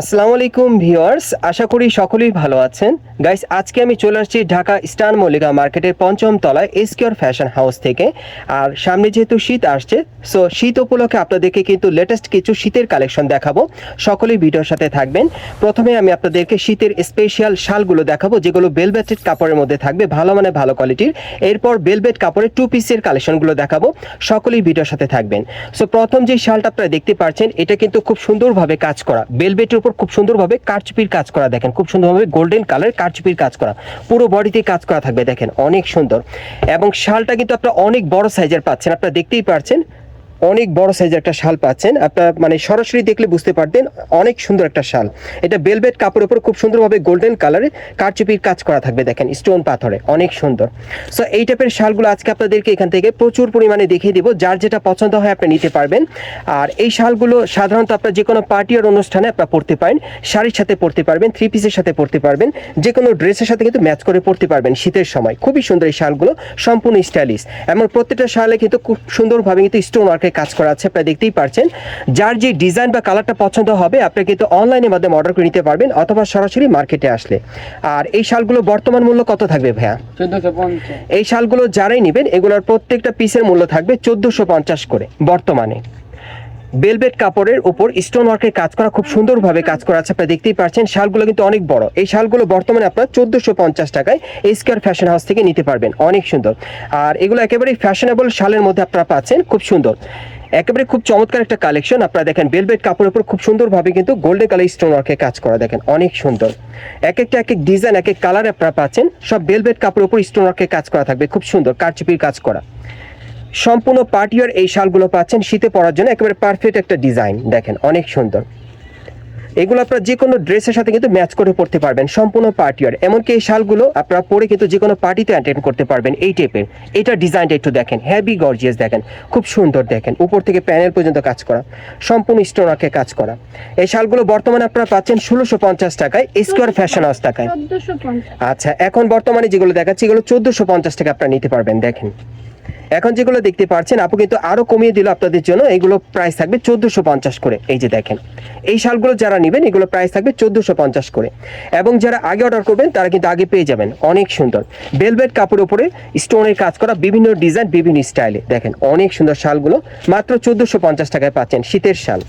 আসসালামু আলাইকুম ভিউয়ার্স, আশা করি সকলেই ভালো আছেন। গাইস, আজকে আমি চলে আসছি ঢাকা স্টান মল্লিকা মার্কেটের পঞ্চম তলায় এসকিউর ফ্যাশন হাউস থেকে। আর সামনে যেহেতু শীত আসছে সো শীত উপলক্ষে আপনাদেরকে কিন্তু লেটেস্ট কিছু শীতের কালেকশন দেখাবো। সকলেই ভিডিওর সাথে থাকবেন। প্রথমে আমি আপনাদেরকে শীতের স্পেশাল শালগুলো দেখাবো, যেগুলো বেলভেটেড কাপড়ের মধ্যে থাকবে, ভালো মানে ভালো কোয়ালিটির এরপর বেলভেট কাপড়ের টু পিসের কালেকশনগুলো দেখাবো। সকলেই ভিডিওর সাথে থাকবেন। সো প্রথম যে শালটা আপনারা দেখতে পাচ্ছেন, এটা কিন্তু খুব সুন্দরভাবে কাজ করা বেলভেটের উপর খুব সুন্দরভাবে কারচুপির কাজ করা দেখেন, খুব সুন্দরভাবে গোল্ডেন কালার কারচুপির কাজ করা। পুরো বডিতে কাজ করা থাকবে দেখেন, অনেক সুন্দর। এবং শালটা কিন্তু আপনারা অনেক বড় সাইজের পাচ্ছেন, আপনারা দেখতেই পারছেন। অনেক বড় সাইজের একটা শাল পাচ্ছেন। আপনার মানে সরাসরি দেখলে বুঝতে পারতেন অনেক সুন্দর একটা শাল। এটা বেলভেট কাপড়ের উপর খুব সুন্দরভাবে গোল্ডেন কালারে কারচুপির কাজ করা থাকবে দেখেন স্টোন পাথরে। অনেক সুন্দর। সো এই টাইপের শালগুলো আজকে আপনাদেরকে এখান থেকে প্রচুর পরিমাণে দেখিয়ে দিব। যার যেটা পছন্দ হয় আপনি নিতে পারবেন। আর এই শালগুলো সাধারণত আপনার যে কোনো পার্টি আর অনুষ্ঠানে আপনার পড়তে পারেন। শাড়ির সাথে পড়তে পারবেন থ্রি পিসের সাথে পড়তে পারবেন। যে কোনো ড্রেসের সাথে কিন্তু ম্যাচ করে পড়তে পারবেন শীতের সময়। খুবই সুন্দর এই শালগুলো, সম্পূর্ণ স্টাইলিশ এবং প্রত্যেকটা শালে কিন্তু খুব সুন্দরভাবে কিন্তু স্টোন ওয়ার্কের কাজ করা আছে আপনারা দেখতেই পারছেন। যার যে ডিজাইন বা কালারটা পছন্দ হবে আপনি কিন্তু অনলাইনের মাধ্যমে অর্ডার করে নিতে পারবেন অথবা সরাসরি মার্কেটে আসলে। আর এই শালগুলো বর্তমান মূল্য কত থাকবে ভাইয়া? এই শালগুলো যারাই নেবেন এগুলোর প্রত্যেকটা পিসের মূল্য থাকবে চোদ্দোশো পঞ্চাশ করে বর্তমানে। বেলভেট কাপড়ের উপর স্টোন ওয়ার্কের কাজ করা, খুব সুন্দরভাবে কাজ করা আছে, আপনারা দেখতেই পাচ্ছেন। শালগুলো কিন্তু অনেক বড়। এই শালগুলো বর্তমানে আপনার চোদ্দোশো পঞ্চাশ টাকায় এসকেআর ফ্যাশন হাউস থেকে নিতে পারবেন। অনেক সুন্দর। আর এগুলো একেবারেই ফ্যাশনেবল শালের মধ্যে আপনারা পাচ্ছেন, খুব সুন্দর। একেবারে খুব চমৎকার একটা কালেকশন আপনারা দেখেন বেলভেট কাপড়ের উপর খুব সুন্দরভাবে কিন্তু গোল্ডেন কালার স্টোন ওয়ার্কের কাজ করা, দেখেন, অনেক সুন্দর। এক একটা, এক এক ডিজাইন এক এক কালার আপনারা পাচ্ছেন। সব বেলভেট কাপড়ের উপর স্টোন ওয়ার্কের কাজ করা থাকবে, খুব সুন্দর, কারচুপির কাজ করা। সম্পূর্ণ পার্টিয়ার এই শালগুলো পাচ্ছেন। শীতে পরার জন্য একেবারে পারফেক্ট একটা ডিজাইন দেখেন অনেক সুন্দর। এগুলো আপনারা যে কোনো ড্রেসের সাথে কিন্তু ম্যাচ করে পড়তে পারবেন সম্পূর্ণ পার্টিয়ার এমনকি এই শালগুলো আপনারা পরে কিন্তু যে কোনো পার্টিতে অ্যাটেন্ড করতে পারবেন এই টাইপের এটা ডিজাইনটা একটু দেখেন হ্যাভি গর্জিয়াস দেখেন খুব সুন্দর দেখেন। উপর থেকে প্যানেল পর্যন্ত কাজ করা সম্পূর্ণ স্টোনাকে কাজ করা। এই শালগুলো বর্তমানে আপনারা পাচ্ছেন ষোলোশো পঞ্চাশ টাকায় স্কোয়ার ফ্যাশন হাউস টাকায়। আচ্ছা এখন বর্তমানে যেগুলো দেখাচ্ছি এগুলো চোদ্দোশো পঞ্চাশ টাকা আপনারা নিতে পারবেন দেখেন। এখন যেগুলো দেখতে পাচ্ছেন আপু কিন্তু আরও কমিয়ে দিল আপনাদের জন্য। এগুলো প্রাইস থাকবে চোদ্দোশো পঞ্চাশ করে। এই যে দেখেন, এই শালগুলো যারা নেবেন, এগুলো প্রাইস থাকবে চোদ্দোশো পঞ্চাশ করে। এবং যারা আগে অর্ডার করবেন, তারা কিন্তু আগে পেয়ে যাবেন। অনেক সুন্দর। বেলভেট কাপড়ের উপরে স্টোনের কাজ করা বিভিন্ন ডিজাইন বিভিন্ন স্টাইলে দেখেন, অনেক সুন্দর শালগুলো। মাত্র চোদ্দোশো পঞ্চাশ টাকায় পাচ্ছেন শীতের শাল।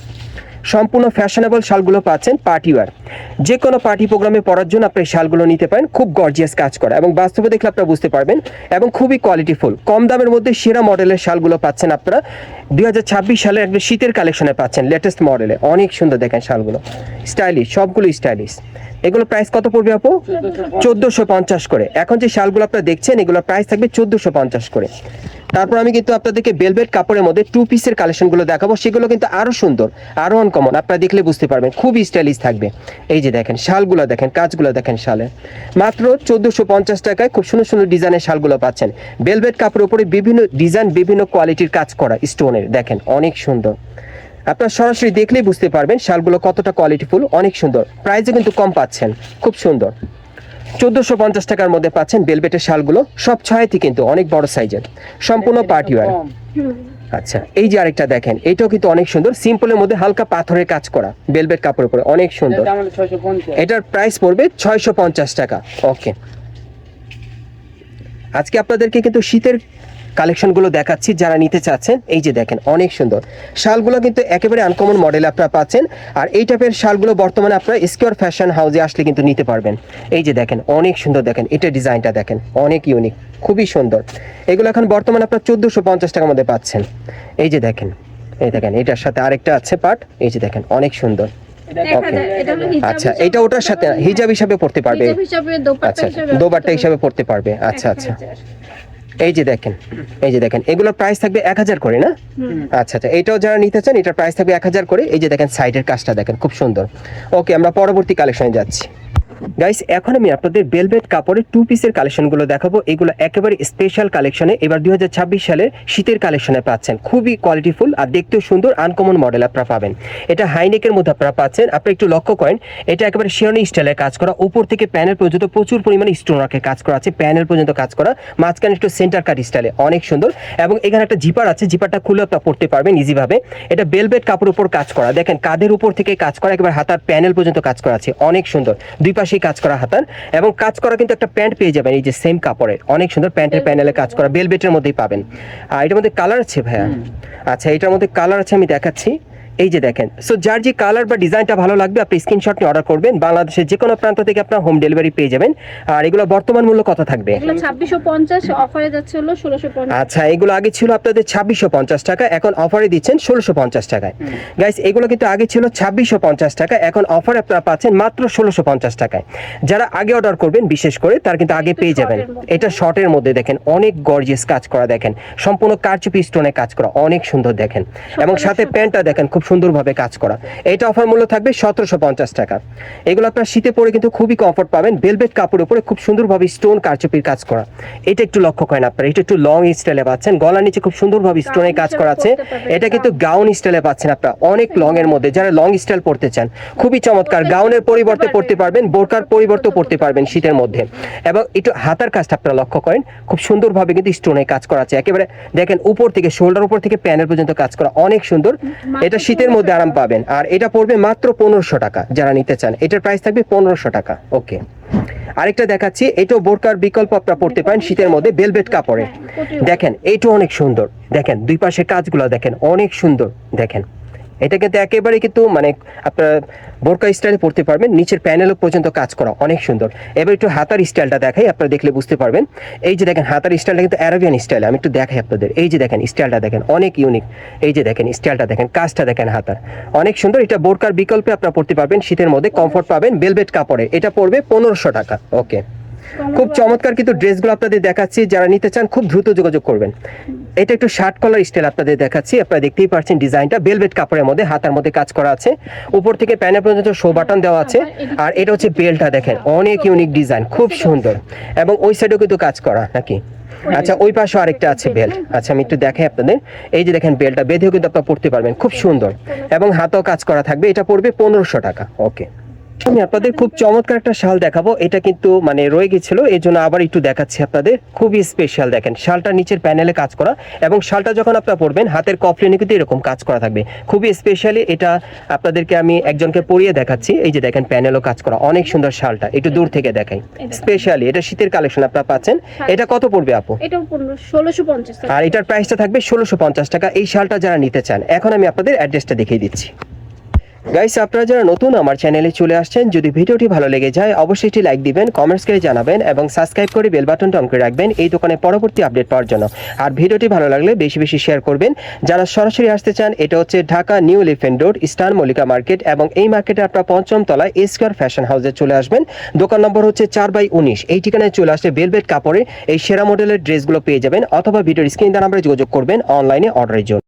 সম্পূর্ণ ফ্যাশনেবল শালগুলো পাচ্ছেন পার্টি ওয়ার যে কোনো পার্টি প্রোগ্রামে পড়ার জন্য আপনি শালগুলো নিতে পারেন, খুব গর্জিয়াস কাজ করা। এবং বাস্তবে দেখলে আপনারা বুঝতে পারবেন এবং খুবই কোয়ালিটিফুল কম দামের মধ্যে সেরা মডেলের শালগুলো পাচ্ছেন আপনারা। দুই হাজার ছাব্বিশ সালের একদম শীতের কালেকশনে পাচ্ছেন লেটেস্ট মডেলে অনেক সুন্দর দেখেন শালগুলো। স্টাইলিশ সবগুলো স্টাইলিশ এগুলো প্রাইস কত পড়বে আপু? চোদ্দোশো পঞ্চাশ করে। এখন যে শালগুলো আপনারা দেখছেন এগুলো প্রাইস থাকবে চোদ্দোশো পঞ্চাশ করে। তারপর আমি কিন্তু আপনাদেরকে বেলভেট কাপড়ের মধ্যে টু পিসের কালেকশনগুলো দেখাবো। সেগুলো কিন্তু আরও সুন্দর, আরও আনকমন আপনারা দেখলে বুঝতে পারবেন খুবই স্টাইলিশ থাকবে। এই যে দেখেন, শালগুলো দেখেন, কাজগুলো দেখেন শালে মাত্র চোদ্দোশো পঞ্চাশ টাকায় খুব সুন্দর সুন্দর ডিজাইনের শালগুলো পাচ্ছেন। বেলভেট কাপড়ের উপরে বিভিন্ন ডিজাইন বিভিন্ন কোয়ালিটির কাজ করা স্টোনের দেখেন, অনেক সুন্দর। আপনারা সরাসরি দেখলেই বুঝতে পারবেন শালগুলো কতটা কোয়ালিটিফুল অনেক সুন্দর। প্রাইসও কিন্তু কম পাচ্ছেন খুব সুন্দর। চোদ্দোশো পঞ্চাশ টাকার মধ্যে পাচ্ছেন বেলবেটের শালগুলো সব ছয়টি কিন্তু অনেক বড় সাইজের সম্পূর্ণ পার্টি ওয়ার আচ্ছা এই যে আরেকটা দেখেন এটাও কিন্তু অনেক সুন্দর সিম্পলের মধ্যে হালকা পাথরের কাজ করা বেলবেট কাপড়ের উপরে অনেক সুন্দর। এটার প্রাইস পড়বে ছয়শো পঞ্চাশ টাকা ওকে আজকে আপনাদেরকে কিন্তু শীতের কালেকশনগুলো দেখাচ্ছি যারা নিতে চাচ্ছেন এই যে দেখেন অনেক সুন্দর। শালগুলো কিন্তু একেবারে আনকমন মডেল আপনারা পাচ্ছেন আর এই টাইপের শালগুলো বর্তমানে আপনারা স্কোয়ার ফ্যাশন হাউসে আসলে কিন্তু নিতে পারবেন। এই যে দেখেন অনেক সুন্দর দেখেন এটা ডিজাইনটা দেখেন অনেক ইউনিক খুবই সুন্দর। এগুলো এখন বর্তমানে আপনারা চোদ্দোশো পঞ্চাশ টাকার মধ্যে পাচ্ছেন। এই যে দেখেন এই দেখেন এটার সাথে আরেকটা আছে পার্ট এই যে দেখেন অনেক সুন্দর। আচ্ছা এটা ওটার সাথে হিজাব হিসাবে পড়তে পারবে। দোপাট্টা আচ্ছা দোবারটা হিসাবে পড়তে পারবে। আচ্ছা আচ্ছা। এই যে দেখেন এই যে দেখেন এগুলোর প্রাইস থাকবে এক হাজার করে না? আচ্ছা আচ্ছা এটাও যারা নিতে চান এটার প্রাইস থাকবে এক হাজার করে। এই যে দেখেন সাইডের কাজটা দেখেন খুব সুন্দর। ওকে আমরা পরবর্তী কালেকশনে যাচ্ছি। গাইস এখন আমি আপনাদের বেলভেট কাপড়ের টু পিসের কালেকশনগুলো দেখাবো। এগুলো একেবারে স্পেশাল কালেকশনে এবার দুই সালের শীতের কালেকশনে পাচ্ছেন। খুবই কোয়ালিটিফুল আর দেখতেও সুন্দর আনকমন মডেল আপনারা পাবেন। এটা হাইনেকের মধ্যে আপনারা পাচ্ছেন। আপনারা একটু লক্ষ্য করেন, এটা একেবারে শিরনি স্টাইলের কাজ করা। উপর থেকে প্যানেল পর্যন্ত প্রচুর পরিমাণে স্টোন ওয়ার্কের কাজ করা আছে প্যানেল পর্যন্ত কাজ করা। মাঝখানে একটু সেন্টার কাট স্টাইলে অনেক সুন্দর। এবং এখানে একটা জিপার আছে। জিপারটা খুলে আপনারা পড়তে পারবেন ইজিভাবে এটা বেলভেট কাপড় উপর কাজ করা। দেখেন, কাঁধের উপর থেকে কাজ করা। একেবারে হাতার প্যানেল পর্যন্ত কাজ করা আছে। অনেক সুন্দর। দুই পাশেই কাজ করা হাতার এবং কাজ করা কিন্তু একটা প্যান্ট পেয়ে যাবেন এই যে সেম কাপড়ের অনেক সুন্দর প্যান্টের প্যানেলে কাজ করা বেলবেটের মধ্যেই পাবেন। আর এটার মধ্যে কালার আছে ভাইয়া? আচ্ছা এটার মধ্যে কালার আছে আমি দেখাচ্ছি। এই যে দেখেন সো যার যে কালার বা ডিজাইনটা ভালো লাগবে আপনি স্ক্রিনশট নিয়ে অর্ডার করবেন। বাংলাদেশের যে কোনো প্রান্ত থেকে আপনার হোম ডেলিভারি পেয়ে যাবেন। আর এগুলো বর্তমান মূল্য কত থাকবে? এগুলো ছাব্বিশশো পঞ্চাশ অফারে যাচ্ছে হলো ষোলোশো আচ্ছা এগুলো আগে ছিল আপনাদের ছাব্বিশশো পঞ্চাশ টাকা এখন অফারে দিচ্ছেন ষোলোশো পঞ্চাশ টাকায়। গাইস এগুলো কিন্তু আগে ছিল ছাব্বিশশো পঞ্চাশ টাকা এখন অফারে আপনারা পাচ্ছেন মাত্র ষোলোশো পঞ্চাশ টাকায়। যারা আগে অর্ডার করবেন বিশেষ করে তার কিন্তু আগে পেয়ে যাবেন। short এর মধ্যে। এটা শর্টের মধ্যে দেখেন অনেক গর্জিয়াস কাজ করা দেখেন। সম্পূর্ণ কারচুপি স্টোনে কাজ করা অনেক সুন্দর দেখেন। এবং সাথে প্যান্টটা দেখেন খুব সুন্দরভাবে কাজ করা। এটা অফার মূল্য থাকবে সতেরোশো পঞ্চাশ টাকা। এগুলো আপনার শীতে পরে কিন্তু খুবই কমফোর্ট পাবেন। বেলভেট কাপড়ের উপরে খুব সুন্দরভাবে স্টোন কারচুপির কাজ করা। এটা একটু লক্ষ্য করেন আপনারা এটা একটু লং স্টাইলে পাচ্ছেন। গলার নিচে খুব সুন্দরভাবে স্টোনে কাজ করা আছে। এটা কিন্তু গাউন স্টাইলে পাচ্ছেন আপনারা। অনেক লং এর মধ্যে যারা লং স্টাইল পড়তে চান খুবই চমৎকার। গাউনের পরিবর্তে পড়তে পারবেন। বোরকার পরিবর্তে পড়তে পারবেন শীতের মধ্যে। এবং একটু হাতার কাজটা আপনারা লক্ষ্য করেন খুব সুন্দরভাবে কিন্তু স্টোনে কাজ করা আছে। একেবারে দেখেন উপর থেকে শোল্ডার উপর থেকে প্যানেল পর্যন্ত কাজ করা অনেক সুন্দর। এটা শীতের মধ্যে আরাম পাবেন। আর এটা পড়বে মাত্র পনেরোশো টাকা, যারা নিতে চান। এটার প্রাইস থাকবে পনেরোশো টাকা। ওকে আরেকটা দেখাচ্ছি, এটাও বোরকার বিকল্প আপনারা পড়তে পারেন শীতের মধ্যে বেলভেট কাপড়ে দেখেন এইটাও অনেক সুন্দর। দেখেন, দুই পাশে কাজগুলো দেখেন, অনেক সুন্দর। দেখেন এটা কিন্তু একেবারে কিন্তু মানে আপনার বোরকা স্টাইলে পড়তে পারবেন, নিচের প্যানেল পর্যন্ত কাজ করা অনেক সুন্দর। এবার একটু হাতার স্টাইলটা দেখাই, আপনারা দেখলে বুঝতে পারবেন। এই যে দেখেন, হাতার স্টাইলটা কিন্তু অ্যারাবিয়ান স্টাইল আমি একটু দেখাই আপনাদের। এই যে দেখেন স্টাইলটা দেখেন, অনেক ইউনিক এই যে দেখেন স্টাইলটা দেখেন, কাজটা দেখেন হাতার। অনেক সুন্দর, এটা বোরকার বিকল্পে আপনারা পড়তে পারবেন, শীতের মধ্যে কমফোর্ট পাবেন বেলভেট কাপড়ে এটা পড়বে পনেরোশো টাকা ওকে খুব চমৎকার কিন্তু ড্রেসগুলো আপনাদের দেখাচ্ছি, যারা নিতে চান, খুব দ্রুত যোগাযোগ করবেন। এটা একটু শার্ট কলার স্টাইল আপনাদের দেখাচ্ছি। আপনারা দেখতেই পাচ্ছেন ডিজাইনটা। বেলভেট কাপড়ের মধ্যে হাতার মধ্যে কাজ করা আছে। উপর থেকে প্যানেল পর্যন্ত শো বাটন দেওয়া আছে। আর এটা হচ্ছে বেলটা দেখেন। অনেক ইউনিক ডিজাইন খুব সুন্দর। এবং ওই সাইডেও কিন্তু কাজ করা নাকি? আচ্ছা ওই পাশে আরেকটা আছে বেল্ট আচ্ছা আমি একটু দেখাই আপনাদের। এই যে দেখেন বেলটা বেঁধেও কিন্তু আপনারা পড়তে পারবেন। খুব সুন্দর। এবং হাতেও কাজ করা থাকবে। এটা পড়বে পনেরোশো টাকা। ওকে আমি আপনাদের খুব চমৎকার একটা শাল দেখাবো। এটা কিন্তু মানে রয়ে গেছিল। এই জন্য আবার একটু দেখাচ্ছি আপনাদের। খুবই স্পেশাল দেখেন। শালটা নিচের প্যানেলে কাজ করা এবং শালটা যখন আপনারা পরবেন হাতের কফলিনে কিন্তু এরকম কাজ করা থাকবে। খুবই স্পেশালি এটা আপনাদেরকে আমি একজনকে পরিয়ে দেখাচ্ছি। এই যে দেখেন প্যানেলও কাজ করা। অনেক সুন্দর শালটা। একটু দূর থেকে দেখাই। স্পেশালি এটা শীতের কালেকশন আপনারা পাচ্ছেন। এটা কত পড়বে আপু? আর এটার প্রাইসটা থাকবে ষোলোশো পঞ্চাশ টাকা। এই শালটা যারা নিতে চান এখন আমি আপনাদের অ্যাড্রেসটা দেখিয়ে দিচ্ছি। গাইস আপনারা যারা নতুন আমার চ্যানেলে চলে আসছেন, যদি ভিডিওটি ভালো লেগে যায়, অবশ্যই একটি লাইক দিবেন কমেন্টস করে জানাবেন এবং সাবস্ক্রাইব করে বেল বাটনটা অন করে রাখবেন এই দোকানে পরবর্তী আপডেট পাওয়ার জন্য। আর ভিডিওটি ভালো লাগলে বেশি বেশি শেয়ার করবেন। যারা সরাসরি আসতে চান, এটা হচ্ছে Dhaka new elephant road star Mallika market এবং এই মার্কেটে আপনারা পঞ্চম তলায় এসকার ফ্যাশন হাউসে চলে আসবেন। দোকান নম্বর হচ্ছে চার বাই উনিশ। এই ঠিকানায় চলে আসলে বেলভেট কাপড়ে এই সেরা মডেলের ড্রেসগুলো পেয়ে যাবেন অথবা ভিডিওর স্ক্রিন দ্বারা আমরা যোগাযোগ করবেন অনলাইনে অর্ডারের জন্য।